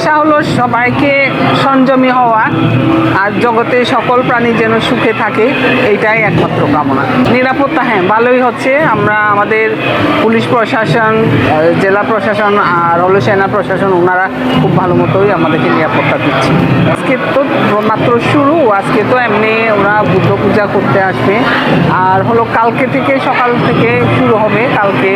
প্রত্যাশা হলো সবাইকে সংযমী হওয়া আর জগতে সকল প্রাণী যেন সুখে থাকে, এইটাই একমাত্র কামনা। নিরাপত্তা হ্যাঁ ভালোই হচ্ছে। আমরা আমাদের পুলিশ প্রশাসন জেলা প্রশাসন আর হলো সেনা প্রশাসন, ওনারা খুব ভালো মতোই আমাদেরকে নিরাপত্তা দিচ্ছে। আজকে তো মাত্র শুরু, আজকে তো এমনি ওরা বুদ্ধ পূজা করতে আসবে। আর হলো কালকে থেকে, সকাল থেকে শুরু হবে। কালকে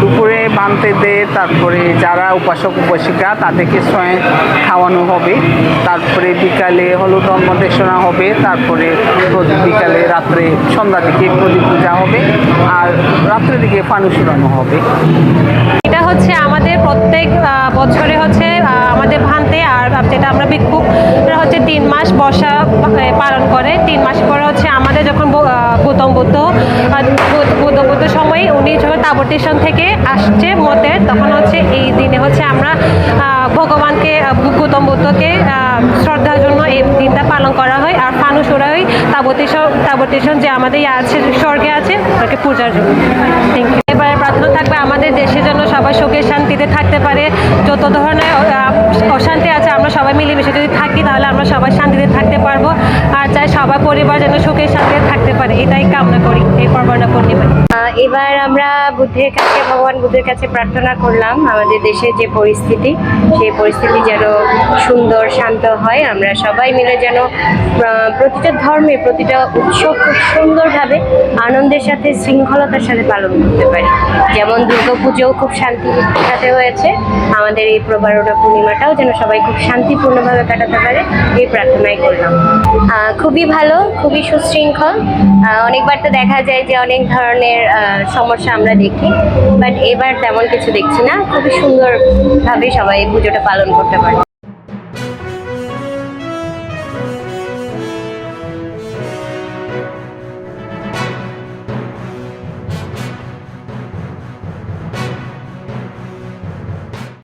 দুপুরে বানতেদের তারপরে যারা উপাসক, উপাসিকা, তাদেরকে স্বয়ং খাওয়ানো হবে। তারপরে বিকালে হলো ধর্মদেশনা হবে। তারপরে বিকালে রাত্রে সন্ধ্যা দিকে প্রদীপ পূজা হবে। আর রাত্রের দিকে ফানুস উড়ানো হবে। এটা হচ্ছে আমাদের প্রত্যেক বছরে হচ্ছে আমাদের ভান্তে আর যেটা আমরা ভিক্ষুক এটা হচ্ছে তিন মাস বর্ষা পালন করে। তিন মাস পরে হচ্ছে আমাদের যখন গৌতম বুদ্ধ গৌতম বুদ্ধ সময় উনি যখন তাবর স্টেশন থেকে আসছে মতের তখন হচ্ছে এই দিনে হচ্ছে আমরা আহ, গৌতম বুদ্ধকে শ্রদ্ধার জন্য এই দিনটা পালন করা হয়। আর ফানুস ওরা হয় তাবতেশন তাবতেশন যে আমাদের আছে স্বর্গে আছে ওকে পূজার জন্য। থ্যাংক ইউ এবারে প্রার্থনা থাকবে আমাদের দেশের জন্য সবাই সুখে শান্তিতে থাকতে পারে। যত ধরনের অশান্তি আছে আমরা সবাই মিলেমিশে যদি থাকি তাহলে আমরা সবাই শান্তিতে থাকতে পারব। আর চাই সবার পরিবার যেন সুখে শান্তিতে থাকতে পারে। এটাই কামনা করি এই পর্বটা পূর্ণিমায়। এবার আমরা বুদ্ধের কাছে, ভগবান বুদ্ধের কাছে প্রার্থনা করলাম আমাদের দেশের যে পরিস্থিতি, সেই পরিস্থিতি যেন সুন্দর, শান্ত হয়। আমরা সবাই মিলে যেন প্রতিটা ধর্মে, প্রতিটা উৎসব খুব সুন্দরভাবে আনন্দের সাথে, শৃঙ্খলতার সাথে পালন করতে পারি। যেমন দুর্গাপুজোও খুব শান্তির সাথে হয়েছে। আমাদের এই প্রবারণা পূর্ণিমাটাও যেন সবাই খুব শান্তিপূর্ণভাবে কাটাতে পারে, এই প্রার্থনাই করলাম। খুবই ভালো, খুবই সুশৃঙ্খল। অনেকবার তো দেখা যায় যে অনেক ধরনের সমস্যা আমরা দেখি বাট এবার তেমন কিছু দেখছি না। খুবই সুন্দরভাবে সবাই পুজোটা পালন করতে পারে